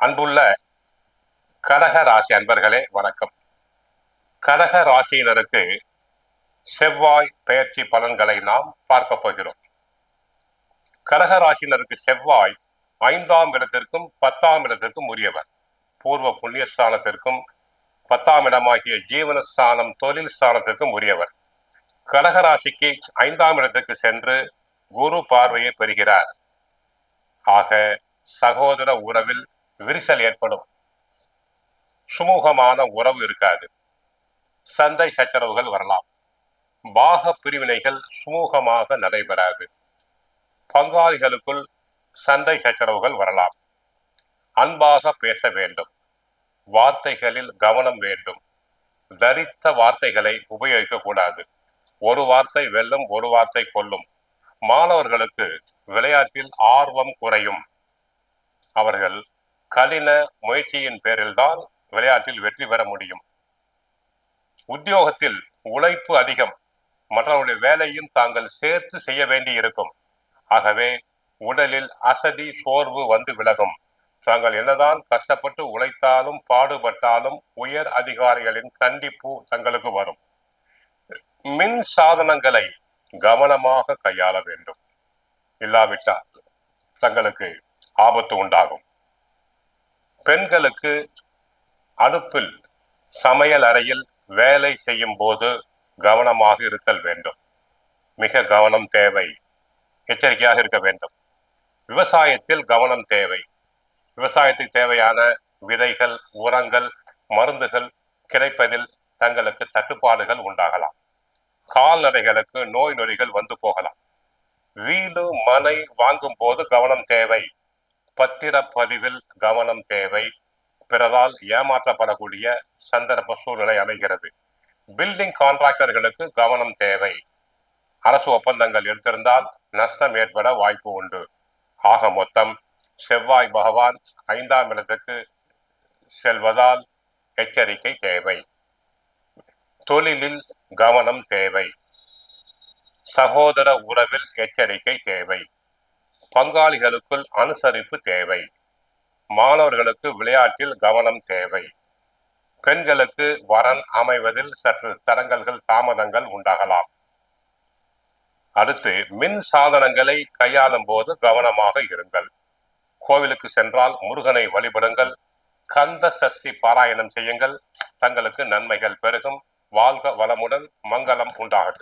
அன்புள்ள கடக ராசி அன்பர்களே வணக்கம். கடக ராசியினருக்கு செவ்வாய் பெயர்ச்சி பலன்களை நாம் பார்க்க போகிறோம். கடக ராசியினருக்கு செவ்வாய் ஐந்தாம் இடத்திற்கும் பத்தாம் இடத்திற்கும் உரியவர். பூர்வ புண்ணிய ஸ்தானத்திற்கும் பத்தாம் இடமாகிய ஜீவனஸ்தானம் தொழில் ஸ்தானத்திற்கும் உரியவர் கடகராசிக்கு ஐந்தாம் இடத்துக்கு சென்று குரு பார்வையை பெறுகிறார். ஆக சகோதர உறவில் விரிசல் ஏற்படும். சுமூகமான உறவு இருக்காது. சந்தை சச்சரவுகள் வரலாம். பாக பிரிவினைகள் சுமூகமாக நடைபெறாது. பங்காளிகளுக்குள் சந்தை சச்சரவுகள் வரலாம். அன்பாக பேச வேண்டும். வார்த்தைகளில் கவனம் வேண்டும். தரித்த வார்த்தைகளை உபயோகிக்கக்கூடாது. ஒரு வார்த்தை வெல்லும் ஒரு வார்த்தை கொல்லும். மாணவர்களுக்கு விளையாட்டில் ஆர்வம் குறையும். அவர்கள் கடின முயற்சியின் பேரில்தான் விளையாட்டில் வெற்றி பெற முடியும். உத்தியோகத்தில் உழைப்பு அதிகம். மற்றவருடைய வேலையும் தாங்கள் சேர்த்து செய்ய வேண்டி இருக்கும் ஆகவே உடலில் அசதி சோர்வு வந்து விலகும். தாங்கள் என்னதான் கஷ்டப்பட்டு உழைத்தாலும் பாடுபட்டாலும் உயர் அதிகாரிகளின் கண்டிப்பு தங்களுக்கு வரும். மின் சாதனங்களை கவனமாக கையாள வேண்டும். இல்லாவிட்டால் தங்களுக்கு ஆபத்து உண்டாகும். பெண்களுக்கு அடுப்பில் சமையல் அறையில் வேலை செய்யும் போது கவனமாக இருத்தல் வேண்டும். மிக கவனம் தேவை. எச்சரிக்கையாக இருக்க வேண்டும். விவசாயத்தில் கவனம் தேவை. விவசாயத்துக்கு தேவையான விதைகள் உரங்கள் மருந்துகள் கிடைப்பதில் தங்களுக்கு தட்டுப்பாடுகள் உண்டாகலாம். கால்நடைகளுக்கு நோய் நொடிகள் வந்து போகலாம். வீடு மனை வாங்கும் போது கவனம் தேவை. பத்திரப்பதிவில் கவனம் தேவை. பிறரால் ஏமாற்றப்படக்கூடிய சந்தர்ப்ப சூழ்நிலை அமைகிறது. பில்டிங் கான்ட்ராக்டர்களுக்கு கவனம் தேவை. அரசு ஒப்பந்தங்கள் எடுத்திருந்தால் நஷ்டம் ஏற்பட வாய்ப்பு உண்டு. ஆக மொத்தம் செவ்வாய் பகவான் ஐந்தாம் இடத்துக்கு செல்வதால் எச்சரிக்கை தேவை. தொழிலில் கவனம் தேவை. சகோதர உறவில் எச்சரிக்கை தேவை. பங்காளிகளுக்குள் அனுசரிப்பு தேவை. மாணவர்களுக்கு விளையாட்டில் கவனம் தேவை. பெண்களுக்கு வரன் அமைவதில் சற்று தடங்கல்கள் தாமதங்கள் உண்டாகலாம். அடுத்து மின் சாதனங்களை கையாளும் போது கவனமாக இருங்கள். கோவிலுக்கு சென்றால் முருகனை வழிபடுங்கள். கந்த சஷ்டி பாராயணம் செய்யுங்கள். தங்களுக்கு நன்மைகள் பெருகும். வாழ்க வளமுடன் மங்களம் உண்டாகட்டும்.